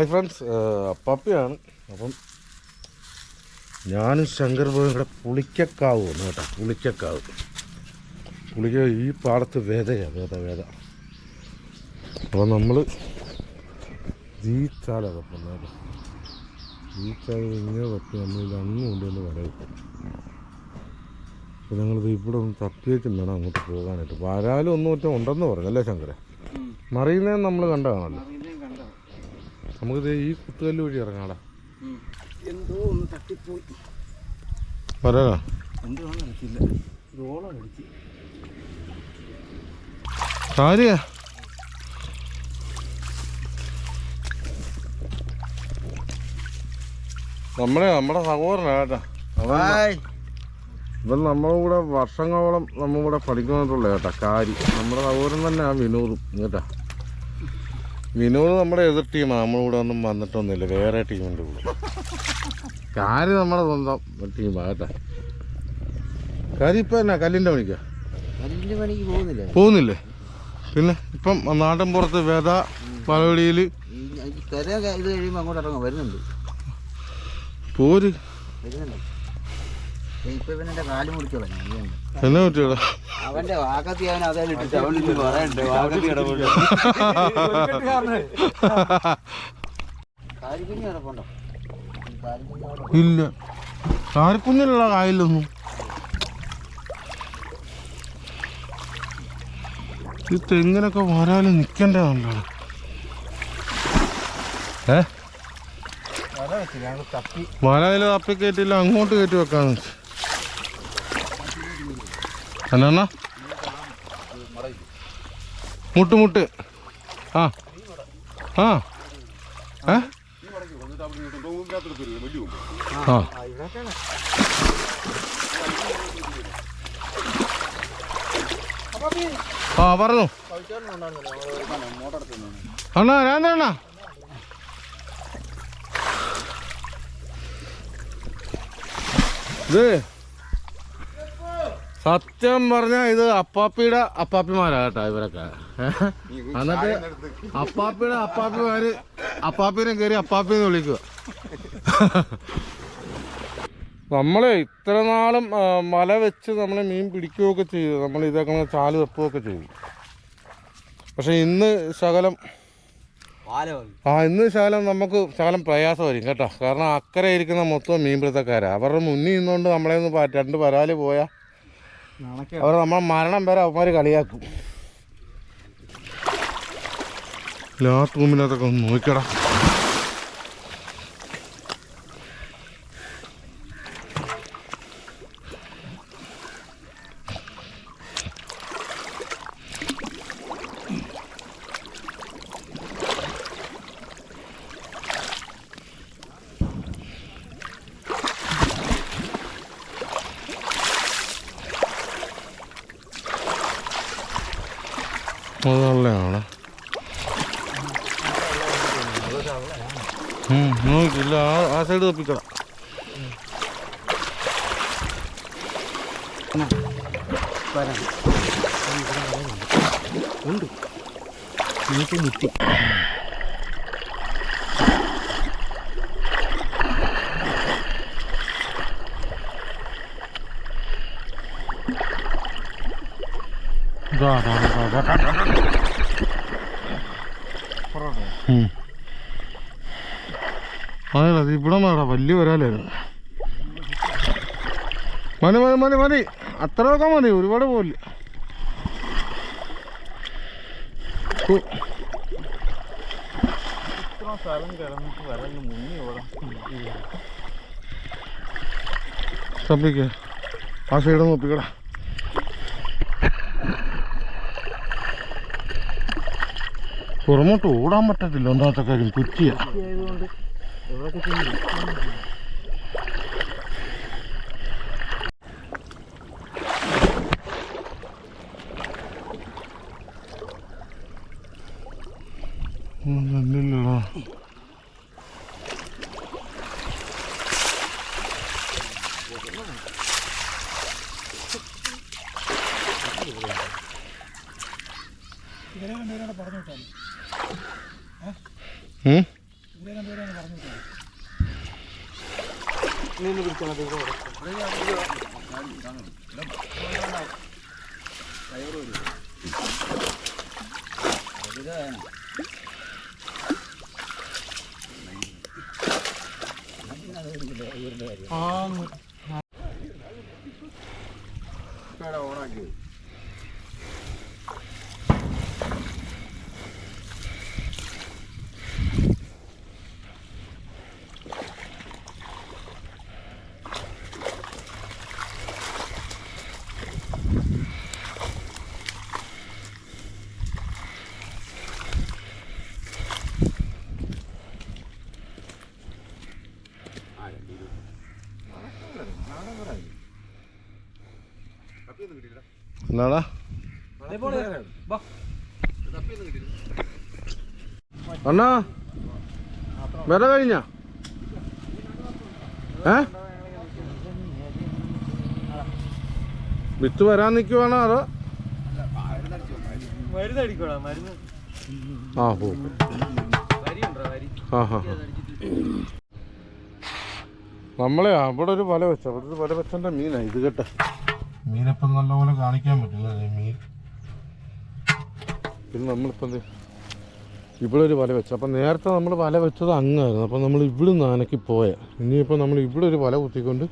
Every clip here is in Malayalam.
Hi friends അപ്പാപ്പയാണ്. അപ്പം ഞാനും ശങ്കർ ഇവിടെ പുളിക്കക്കാവ് വന്നു കേട്ടോ പുളിക്കക്കാവ്. പുളിക്ക ഈ പാടത്ത് വേദയാണ് വേദ വേദ. അപ്പോൾ നമ്മൾ ജീച്ചാല തപ്പുന്നത് കേട്ടോ. ജീച്ചാല ഇങ്ങനെ തപ്പി നമ്മൾ ഇത് അങ്ങ് കൊണ്ടുവന്ന് വരവ് അപ്പോൾ ഞങ്ങളിത് ഇവിടെ ഒന്ന് തപ്പിയേക്കും വേണം അങ്ങോട്ട് പോകാനായിട്ട്. വരാലും ഒന്നും ഒറ്റ ഉണ്ടെന്ന് പറഞ്ഞല്ലേ ശങ്കരെ മറിയുന്നതെന്ന് നമ്മൾ കണ്ടതാണല്ലോ. നമുക്കിത് ഈ കുത്തുകല്ല് വഴി ഇറങ്ങാടാ. എന്തോ ഒന്ന് തട്ടിപ്പോയി. വരാനാ? എന്തുവാണെന്ന് അറിയത്തില്ല. റോളം അടിച്ച് കാര്യ നമ്മുടെ നമ്മുടെ സഹോദരനാ കേട്ടാ. ഇവൻ നമ്മുടെ കൂടെ വർഷങ്ങളോളം നമ്മുടെ കൂടെ പഠിക്കുന്നിട്ടുള്ള കേട്ടാ കാരി. നമ്മുടെ സഹോദരൻ തന്നെ ആ വിനോദും കേട്ടാ. വിനോദ് നമ്മുടെ എതിർ ടീമാണ് നമ്മുടെ കൂടെ ഒന്നും വന്നിട്ടൊന്നുമില്ല. വേറെ ടീമിന്റെ കൂടെ കാര്യം നമ്മുടെ സ്വന്തം ടീമാ കേട്ടാ. കാര്യം ഇപ്പം എന്നാ? കല്ലിന്റെ പണിക്കാ? കല്ലിന്റെ പണിക്ക് പോകുന്നില്ല? പോകുന്നില്ലേ? പിന്നെ ഇപ്പം നാട്ടിൻ പുറത്ത് വേദ പലവടിയിൽ ഇത് കഴിയുമ്പോൾ അങ്ങോട്ട് ഇറങ്ങാം. വരുന്നുണ്ട്. പോര്. വരുന്നുണ്ട്. ഇപ്പൊ ഇവനെ കാൽ മുറിച്ചോളാം എന്നെ പറ്റിയടാ അവന്റെ വാക്കത്തി അവൻ അതേ ഇട്ടിട്ട് അവൻ പറയണ്ടേ വാക്കത്തി കിടപ്പുണ്ട് കാലിക്കുഞ്ഞ് കിടപ്പുണ്ടോ കാലിക്കുഞ്ഞ് അവിടെ ഇല്ല. കാരിക്കുഞ്ഞിലുള്ള കായലൊന്നും. ഈ തെങ്ങിനൊക്കെ വരാലും നിൽക്കേണ്ടതാണല്ലോ ഏ? വരാതിൽ തപ്പി. കയറ്റില്ല അങ്ങോട്ട് കയറ്റി വെക്കാന്ന് വെച്ച്. എന്നാ മുട്ട് മുട്ട്. ആ. ആ. ആ. പറഞ്ഞു. അണ്ണാ അണ്ണാ ഇത് സത്യം പറഞ്ഞാൽ ഇത് അപ്പാപ്പിയുടെ അപ്പാപ്പിമാരാ കേട്ടോ ഇവരൊക്കെ. എന്നിട്ട് അപ്പാപ്പിയുടെ അപ്പാപ്പിമാര് അപ്പാപ്പിനെ കയറി അപ്പാപ്പിന്ന് വിളിക്കുക. നമ്മളെ ഇത്ര നാളും മല വെച്ച് നമ്മളെ മീൻ പിടിക്കുകയൊക്കെ ചെയ്തു. നമ്മൾ ഇതൊക്കെ ചാൽ വെപ്പുകയൊക്കെ ചെയ്തു. പക്ഷെ ഇന്ന് ശകലം ആ ഇന്ന് ശകലം നമുക്ക് ശകലം പ്രയാസമായിരിക്കും കേട്ടോ. കാരണം അക്കരെ ഇരിക്കുന്ന മൊത്തം മീൻപിടുത്തക്കാരാണ് അവരുടെ മുന്നിൽ നിന്നുകൊണ്ട് നമ്മളെ ഒന്ന് രണ്ട് പരാൽ പോയാൽ അവർ നമ്മളെ മരണം വരെ അവന്മാര് കളിയാക്കും. ലാസ്റ്റ് റൂമിനകത്തൊക്കെ ഒന്ന് നോക്കടാ അത് നല്ലതാണ് ഉം, നോക്കില്ല ആ ആ സൈഡ് തപ്പിക്കട വരാം. ഉണ്ട്. എനിക്ക് മുറ്റി ഇതാ, ഇതാ, ഇതാ, ഇതാ, ഇതാ, അതല്ല അത് ഇവിടെ മാറാ. വലിയ വരാലായിരുന്നു മതി മതി മതി മതി. അത്രയൊക്കെ മതി ഒരുപാട് ഓടാം തപ്പിക്ക ആ സൈഡ് നോപ്പിക്കടാ പുറമോട്ട് ഓടാൻ പറ്റത്തില്ല. ഒന്നാമത്തെ കാര്യം കുറ്റിയ. 하고 좀 오늘라 내려가 내려가 바로 놓자 응? 내려가 내려가 바로 놓자 ആയതുകൊണ്ട് എവിടെയൊക്കെ ചെന്ന് ഇല്ലല്ലോ ഉം? എന്നാടാ അണ്ണാ വില കഴിഞ്ഞ? ഏ? വിത്ത് വരാൻ നിൽക്കുവാണോ അതോ? ആ ഹാ നമ്മളെ അവിടെ ഒരു വല വെച്ച അവിടെ ഒരു വല വെച്ചന്റെ മീനാ ഇത് കേട്ടെ. മീനിപ്പം നല്ലപോലെ കാണിക്കാൻ പറ്റില്ല മീൻ. പിന്നെ നമ്മളിപ്പം എന്ത് ഇവിടെ ഒരു വല വെച്ചു. അപ്പം നേരത്തെ നമ്മൾ വല വെച്ചത് അങ്ങായിരുന്നു. അപ്പം നമ്മൾ ഇവിടെ നിന്ന് അനക്കി പോയ. ഇനിയിപ്പോൾ നമ്മൾ ഇവിടെ ഒരു വല കുത്തിക്കൊണ്ട്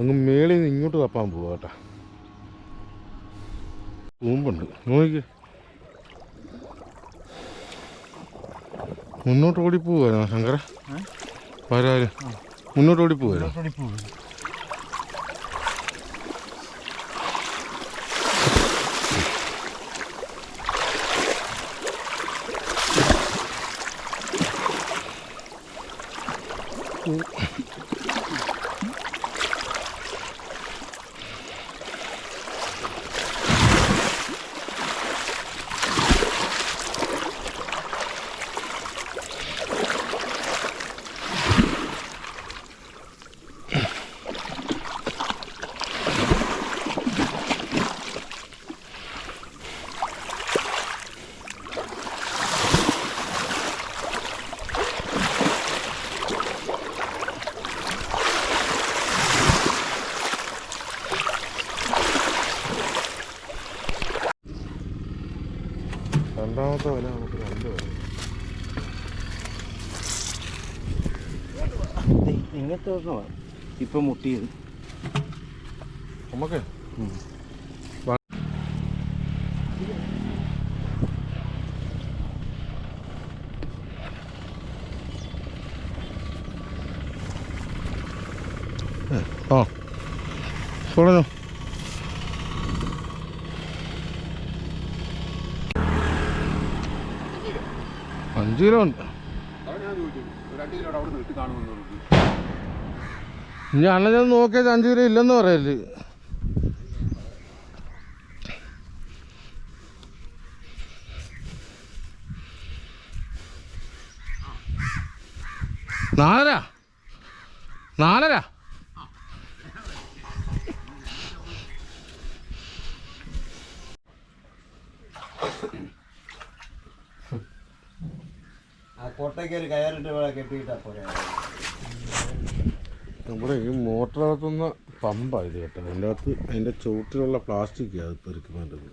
അങ്ങ് മേളിൽ നിന്ന് ഇങ്ങോട്ട് തപ്പാൻ പോവാ കേട്ടോ. തൂമ്പുണ്ട് നോക്കി. മുന്നോട്ട് ഓടി പോവായിരുന്നു ശങ്കര വരാൽ മുന്നോട്ട് ഓടി 嗯 രണ്ടാമത്തെ വില നമുക്ക് രണ്ട് വല ഇങ്ങനത്തെ ഇപ്പൊ മുട്ടിയത് നമുക്ക് ആ പറഞ്ഞോ അഞ്ച് കിലോ ഉണ്ട് ഇനി അണ്ണൻ നോക്കിയത് അഞ്ചു കിലോ ഇല്ലെന്ന് പറയൽ. നാലര? നാലര? നമ്മുടെ ഈ മോട്ടർ നടത്തുന്ന പമ്പാണ് ഇത് കേട്ടോ. അതിന്റെ അകത്ത് അതിന്റെ ചുവട്ടിലുള്ള പ്ലാസ്റ്റിക് അത് പെറുക്കി വേണ്ടത്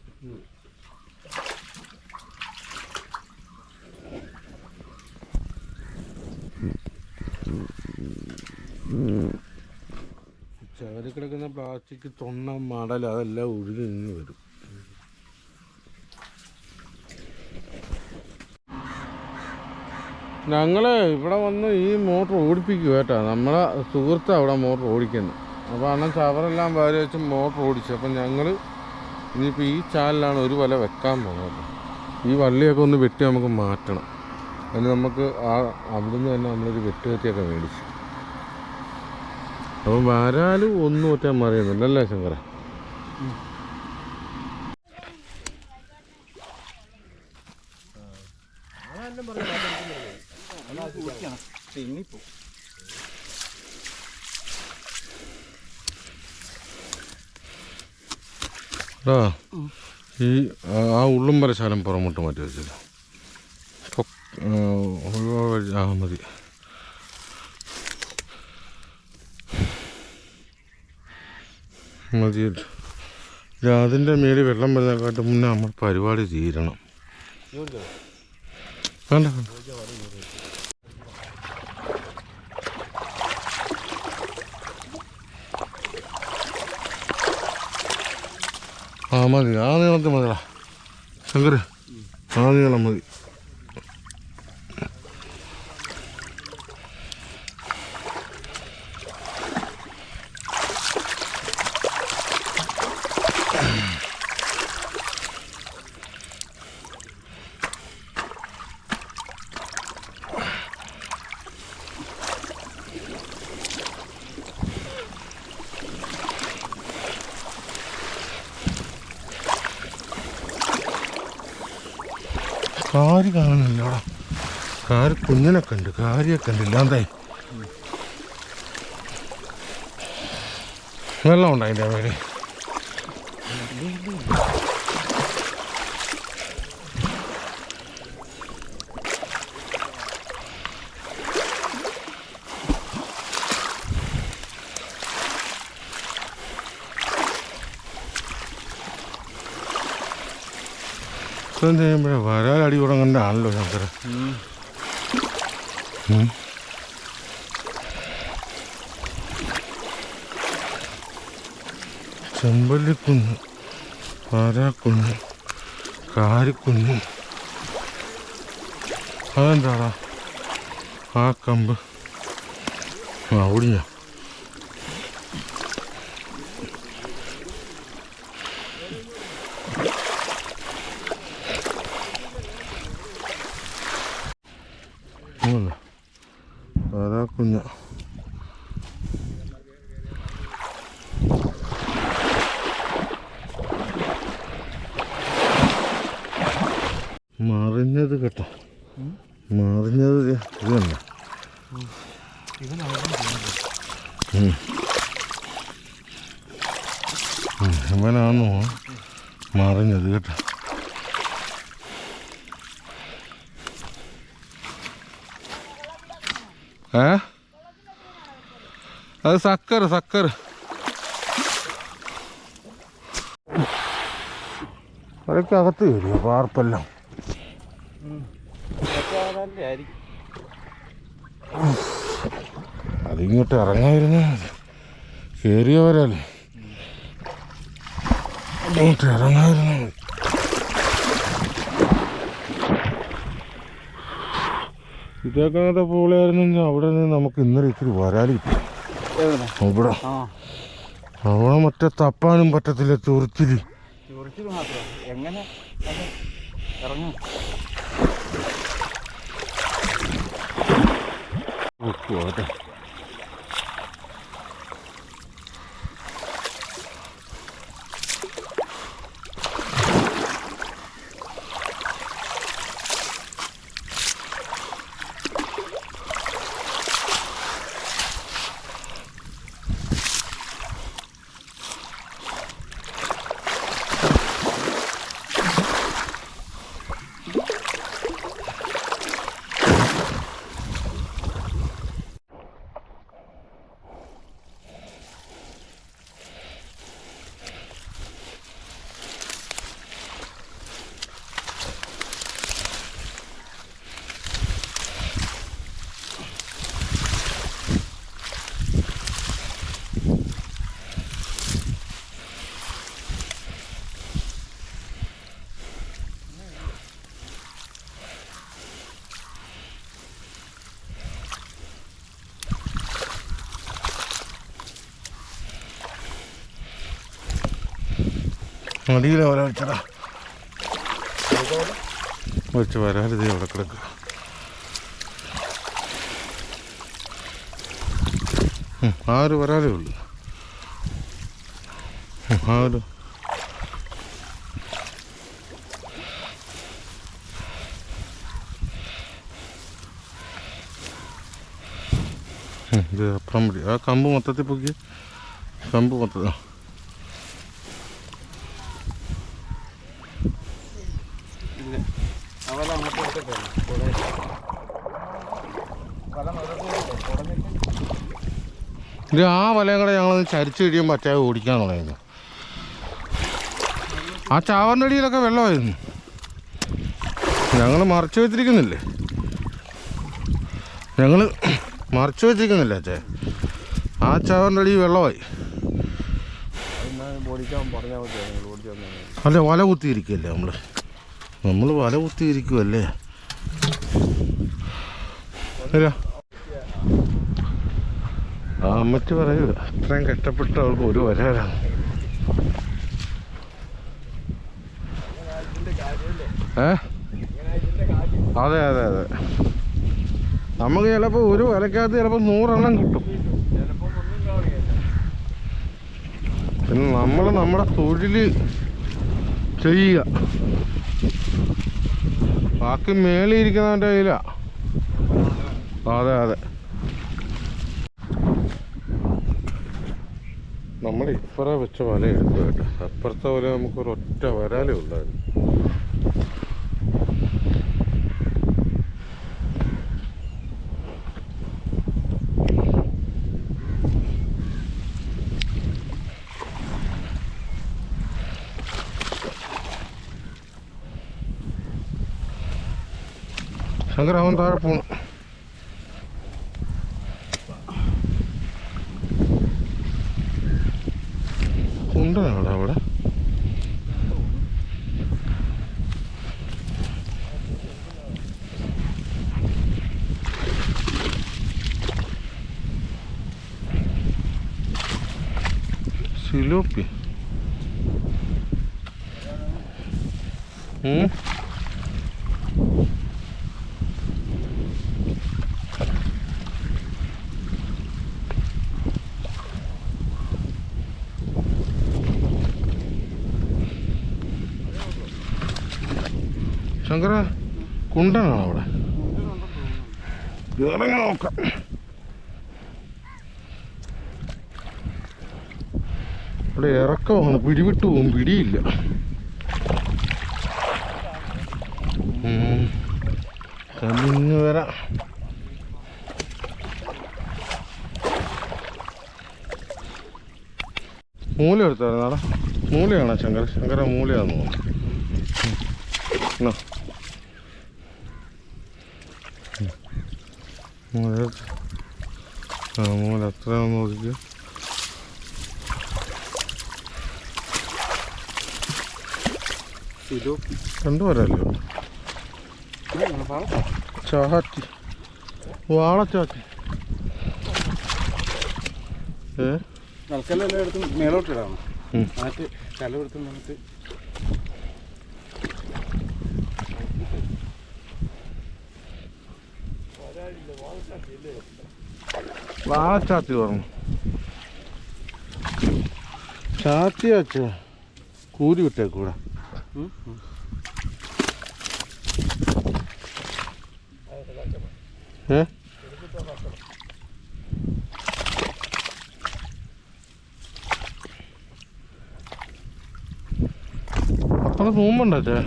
ചവരി കിടക്കുന്ന പ്ലാസ്റ്റിക് തൊണ്ണ മടൽ അതെല്ലാം നിന്ന് വരും. ഞങ്ങൾ ഇവിടെ വന്ന് ഈ മോട്ടർ ഓടിപ്പിക്കുക കേട്ടോ. നമ്മളെ സുഹൃത്ത് അവിടെ മോട്ടർ ഓടിക്കുന്നു. അപ്പോൾ അണ്ണൻ ചവറെല്ലാം വാരി വെച്ച് മോട്ടർ ഓടിച്ചു. അപ്പം ഞങ്ങൾ ഇനിയിപ്പോൾ ഈ ചാലിലാണ് ഒരു വല വെക്കാൻ പോകുന്നത്. ഈ വള്ളിയൊക്കെ ഒന്ന് വെട്ടി നമുക്ക് മാറ്റണം. അതിന് നമുക്ക് ആ അവിടുന്ന് തന്നെ നമ്മളൊരു വെട്ടുകത്തിയൊക്കെ മേടിച്ചു. അപ്പം വരാലും ഒന്നും ഒറ്റ മറിയുന്നില്ല അല്ലേ ശങ്കര തിന്നിപ്പോ ഈ ആ- ഉള്ളും വരെ ശാലം പുറമോട്ട് മാറ്റി വെച്ചില്ല ആ, മതി. മതി. അതിന്റെ മേളിൽ വെള്ളം വരുന്നതിനെക്കാട്ടും മുന്നേ നമ്മൾ പരിപാടി തീരണം. വേണ്ട വേണ്ട. ആ മതി. ആ നീളത്തിൽ മതിടാ ശങ്കർ ആ നീളം മതി. കാര് കാണുന്നില്ലടാ. കാര് കുഞ്ഞിനെ ഉണ്ട് കാര്യമൊക്കെ ഉണ്ട് ഇല്ലാണ്ടായി. മേലെ ഇപ്പം ചെയ്യുമ്പോഴേ വരാലടി തുടങ്ങണ്ടാണല്ലോ ശങ്കര. ചെമ്പല്ലിക്കുന്ന് പാരാക്കുന്ന് കാരിക്കുന്ന് അതെന്താടാ ആ കമ്പ് ആ ഏ? അത് സക്കർ സക്കർ അതൊക്കെ അകത്ത് കയറിയോ പാർപ്പെല്ലാം അതിങ്ങോട്ട് ഇറങ്ങാതിരുന്ന കയറിയവരല്ലേ ഇങ്ങോട്ട് ഇറങ്ങാതിരുന്ന മതി പൊളിയായിരുന്നു അവിടെ നിന്ന് നമുക്ക് ഇന്നലെ ഇത്തിരി വരാലി ഇവിടെ അവിടെ. മറ്റേ തപ്പാനും പറ്റത്തില്ല ചൊറിച്ചിരി എങ്ങനെ? ഇറങ്ങും. പോട്ടെ മടിയിലെ വല വെച്ചടാ വെച്ച് വരാലിത് അവിടെ കിടക്കുക ആ ഒരു വരാലേ ഉള്ളു? ആ ഒരു ഇത് അപ്പുറം പിടി. ആ കമ്പ് മൊത്തത്തിൽ പൊക്കി. കമ്പ് മൊത്തത്തിൽ ആ. അവരെ അങ്ങോട്ട് എടുത്തിട്ടല്ലേ ഇത് ആ വലയും കൂടെ ഞങ്ങൾ ചരിച്ച് കഴിയും പറ്റാതെ ഓടിക്കാൻ തുടങ്ങിയത്. ആ ചാവറിന്റെ അടിയിലൊക്കെ വെള്ളമായിരുന്നു. ഞങ്ങൾ മറച്ചു വെച്ചിരിക്കുന്നില്ലേ? ഞങ്ങൾ മറച്ചു വെച്ചിരിക്കുന്നില്ല അച്ഛേ? ആ ചാവറിന്റെ അടി വെള്ളമായി. അല്ല വല കുത്തിയിരിക്കുകയല്ലേ നമ്മൾ നമ്മൾ വല കുത്തിയിരിക്കുമല്ലേ അമ്മച്ച് പറയുക അത്രയും കഷ്ടപ്പെട്ട അവൾക്ക് ഒരു വരാനാണ് ഏ? അതെ അതെ അതെ. നമുക്ക് ചിലപ്പോൾ ഒരു വലക്കകത്ത് ചിലപ്പോൾ നൂറെണ്ണം കിട്ടും. പിന്നെ നമ്മൾ നമ്മുടെ തൊഴിൽ ചെയ്യുക. ബാക്കി മേളിയിരിക്കുന്നവന്റെ കയ്യിലാണ് കയ്യിലാ. അതെ അതെ. നമ്മൾ ഇപ്പറ വെച്ച വല എടുത്തു കേട്ടോ. അപ്പുറത്തെ വല നമുക്കൊരു ഒറ്റ വരാലേ ഉള്ളായിരുന്നു ശങ്കർ അവൻ താഴെ പോണു ഉണ്ടോ അവിടെ സിലോപ്പി ശങ്കര കുണ്ടനാണോ അവിടെ? ഇറങ്ങി നോക്കാം. ഇവിടെ ഇറക്കമാണ് പിടിവിട്ട് പോകും പിടിയില്ല. ഉം. കമിങ് വരാം. മൂല എടുത്തായിരുന്നു നാളെ മൂലയാണോ ശങ്കര? ശങ്കര മൂലയാണെന്ന് തോന്നുന്നു. മൂല മൂല എത്രയാണെന്ന് നോക്കിക്കോ. രണ്ടു വരല്ലോ ചാറ്റി വാളച്ചാറ്റി ഏ? നൽക്കലെല്ലാം എടുത്ത് മേലോട്ട് ഇടാം. ഉം. എന്നിട്ട് കല എടുത്ത് നിന്നിട്ട്. വാളച്ചാത്തി പറഞ്ഞു. ചാത്തി അച്ഛ കൂരി വിട്ടേക്കൂടെ ഏ? അത്ര സൂമ്പുണ്ടോ അച്ഛേ.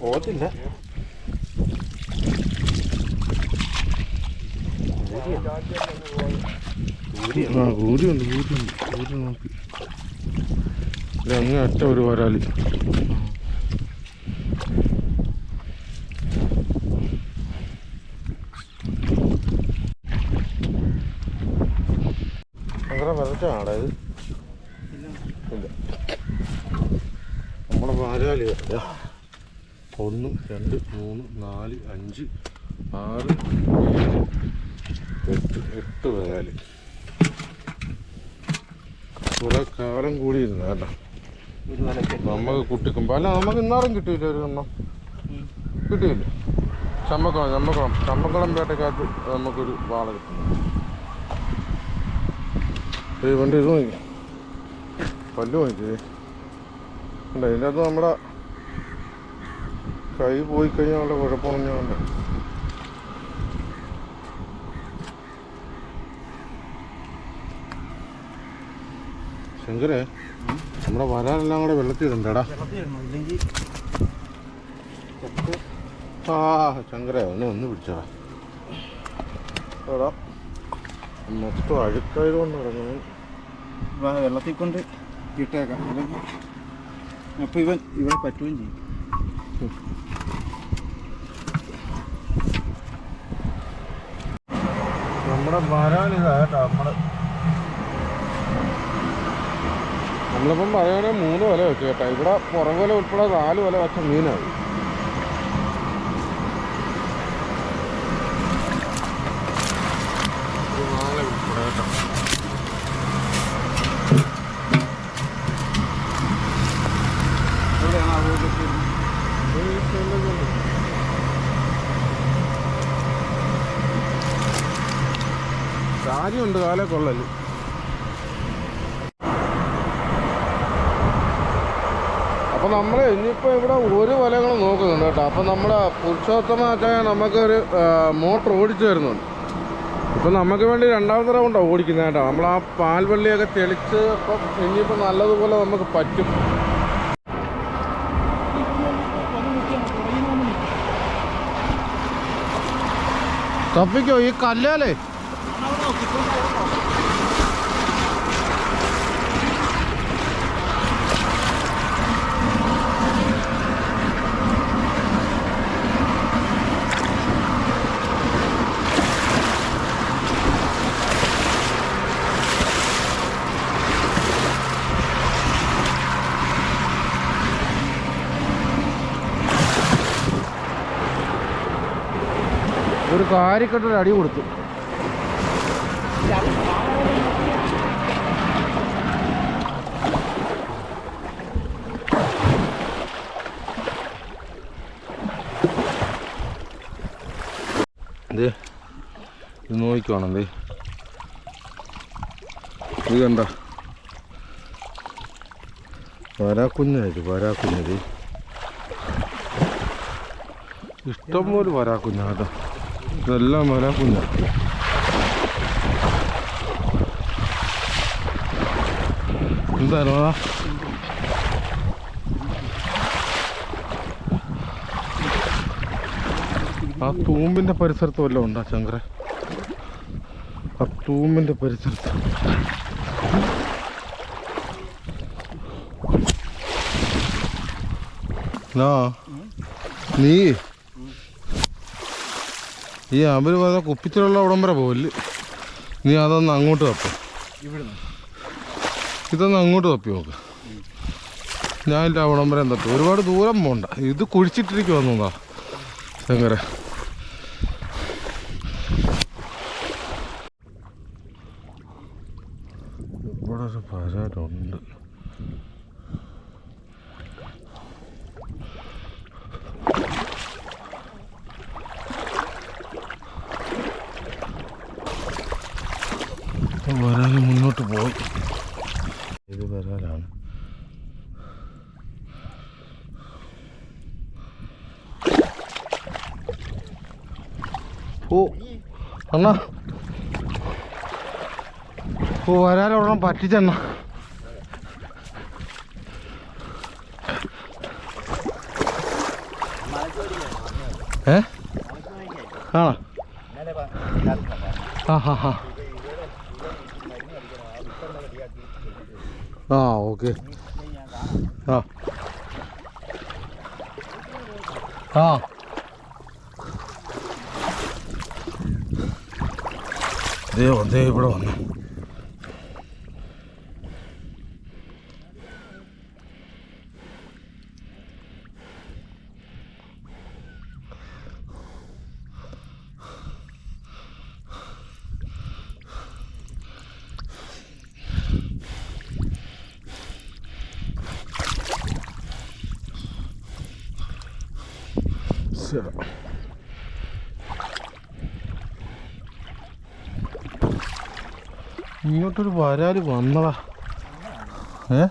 പോകത്തില്ല. ആ കൂരിയുണ്ട് കൂരിയുണ്ട് കൂരി നോക്കി അങ്ങേ അറ്റ ഒരു വരാലി അങ്ങനെ വരച്ചാണ് ഇത്. വാരാലി വരാ ഒന്ന് രണ്ട് മൂന്ന് നാല് അഞ്ച് ആറ് ഏഴ് എട്ട് എട്ട് വരാലി കുറെ കാലം കൂടിയിരുന്നു കേട്ടോ. ഒരു വലക്ക് നമുക്ക് കുട്ടിക്കുമ്പോ അല്ല നമുക്ക് ഇന്നാറും കിട്ടിയില്ല ഒരു എണ്ണം. കിട്ടിയില്ല. ചമ്മക്കുളം ചമ്മക്കുളം ചമ്മക്കുളം പേട്ടക്കകത്ത് നമുക്കൊരു വാള കിട്ടുന്നു വണ്ടി ഇത് നോക്കി പല്ല് നോക്കി അല്ല ഇതിന്റെ അകത്ത് നമ്മുടെ കൈ പോയി കഴിഞ്ഞാൽ അവിടെ കുഴപ്പമുണ്ട് ശങ്കരേ? നമ്മുടെ വരാനെല്ലാം കൂടെ വെള്ളത്തിൽ ഇടണ്ടടാ ആ ശങ്കര ഒന്ന് ഒന്ന് പിടിച്ചടാ എടാ മൊത്തം അഴുക്കായത് കൊണ്ട് ഇറങ്ങുന്നു വെള്ളത്തിൽ കൊണ്ട് ഇട്ടേക്കാം. അല്ലെങ്കിൽ അപ്പോൾ ഇവൻ ഇവിടെ പറ്റുകയും ചെയ്യും. നമ്മുടെ വരാനിതാ കേട്ടോ നമ്മൾ. നമ്മളിപ്പം പറയുകയാണെങ്കിൽ മൂന്ന് വില വെച്ചു കേട്ടോ. ഇവിടെ പുറം വില ഉൾപ്പെടെ നാല് വില വെച്ച മീനാണ്. കാര്യമുണ്ട് കാലേ കൊള്ളൽ. അപ്പൊ നമ്മൾ ഇനിയിപ്പോൾ ഇവിടെ ഒരു വലകൾ നോക്കുന്നുണ്ട് കേട്ടോ. അപ്പോൾ നമ്മുടെ പുരുഷോത്തമാച്ചായ നമുക്കൊരു മോട്ടർ ഓടിച്ചു തരുന്നുണ്ട്. ഇപ്പം നമുക്ക് വേണ്ടി രണ്ടാമത്തെ റൗണ്ടാണ് ഓടിക്കുന്നത് കേട്ടോ. നമ്മൾ ആ പാൽവള്ളിയൊക്കെ തെളിച്ച് അപ്പം ഇനിയിപ്പോൾ നല്ലതുപോലെ നമുക്ക് പറ്റും. തപ്പിക്കോ? ഈ കല്ലാലേ? ഒരു അടി കൊടുത്തു. ഇത് ദേ. ഇത് കണ്ട. വരാക്കുഞ്ഞായത് വരാക്കുഞ്ഞത് ഇഷ്ടംപോലെ വരാക്കുഞ്ഞ കേട്ടോ. ഇതെല്ലാം വരാക്കുഞ്ഞ എന്തായാലും അതാ ആ തൂമ്പിന്റെ പരിസരത്ത് വല്ലതും ഉണ്ടോ ചങ്കര ആ തൂമ്പിന്റെ പരിസരത്ത്. നീ? ഈ അവർ പറഞ്ഞ കുപ്പിച്ചിലുള്ള ഉടമ്പറ വരെ നീ അതൊന്ന് അങ്ങോട്ട് തപ്പി. ഇതൊന്ന് അങ്ങോട്ട് തപ്പി നോക്ക്. ഞാൻ ഇല്ല വരെ തപ്പി ഒരുപാട് ദൂരം പോണ്ട. ഇത് കുഴിച്ചിട്ടിരിക്കുവാന്നോ ശങ്കര ഇവിടെ ഒരു പരാടുണ്ട് വരാൻ മുന്നോട്ട് പോയി ഇത് വരാനാണ് ഓ അണ്ണാ ഓ പറ്റിച്ചെന്ന. ഏ? ആ ആ ഓക്കെ. ആ. ആ. ദേ ദേ ഇവിടെ വന്നു. ശരി ഇങ്ങോട്ടൊരു വരാൽ വന്നതാ. ഏ?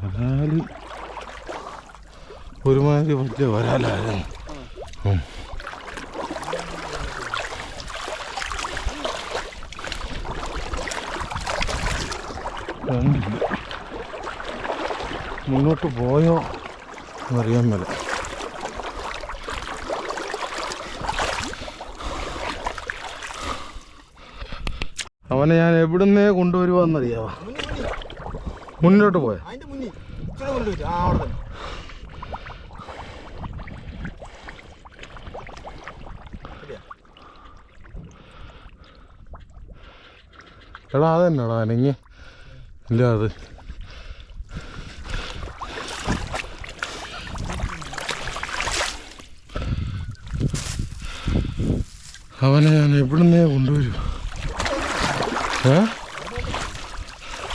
വരാൽ ഒരുമാതിരി വലിയ വരാലായിരുന്നു. മുന്നോട്ട് പോയോ എന്നറിയാൻ മേല. അവനെ ഞാൻ എവിടുന്നേ കൊണ്ടുവരുവാന്നറിയാവാ? മുന്നോട്ട് പോയ. എടാ അതന്നെടാ അനങ്ങി. ഇല്ല അത് അവനെ ഞാൻ എവിടുന്നേ കൊണ്ടുവരും? ഏ?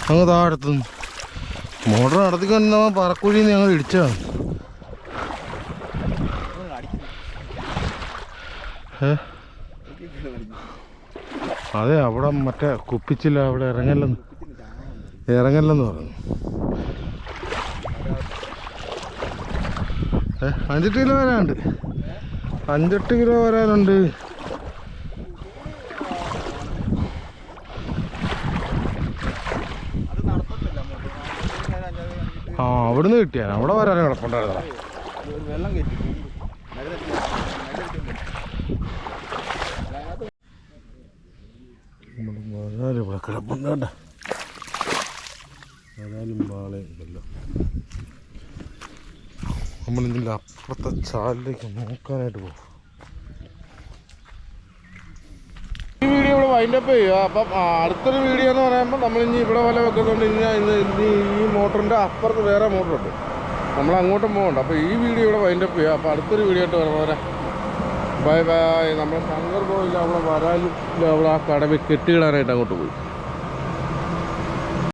അങ്ങ് താഴത്തു മോട്ടർ നടത്തിക്കൊണ്ടവൻ പറക്കുഴി ഞങ്ങൾ ഇടിച്ചതാണ്. അതെ അവിടെ മറ്റേ കുപ്പിച്ചില്ല അവിടെ ഇറങ്ങല്ലെന്ന്. ഇറങ്ങല്ലെന്ന് പറഞ്ഞു. അഞ്ചെട്ട് കിലോ വരാനുണ്ട്. അഞ്ചെട്ട് കിലോ വരാനുണ്ട് അത് നടത്തത്തില്ല അങ്ങോട്ട്. ആ, ഒരു അഞ്ചാറ് അഞ്ചെട്ട് ആ അവിടുന്ന് കിട്ടിയാ? അവിടെ കയറ്റി മരുന്ന് വരാലും ഇവിടെ കിടപ്പുണ്ട് കേട്ടോ വരാലും വാളയും ഉണ്ടല്ലോ നമ്മളിതിന്റെ അപ്പുറത്തെ ചാലിലേക്ക് നോക്കാനായിട്ട് പോകും ഈ വീഡിയോ ഇവിടെ വൈൻഡപ്പ് ചെയ്യുക. അപ്പം അടുത്തൊരു വീഡിയോ എന്ന് പറയുമ്പോൾ നമ്മൾ ഇനി ഇവിടെ വല വെക്കുന്നുണ്ട് ഇനി ഇന്ന് ഇനി ഈ മോട്ടറിന്റെ അപ്പുറത്ത് വേറെ മോട്ടറുണ്ട്. നമ്മൾ അങ്ങോട്ടും പോകണ്ട. അപ്പോൾ ഈ വീഡിയോ ഇവിടെ വൈൻഡപ്പ് ചെയ്യുക. അപ്പോൾ അടുത്തൊരു വീഡിയോ ആയിട്ട് വരാം. വരെ ബൈ ബൈ നമ്മൾ പോയില്ല അവിടെ വരാലും അവിടെ ആ കടവിൽ കെട്ടിയിടാനായിട്ട് അങ്ങോട്ട് പോയി.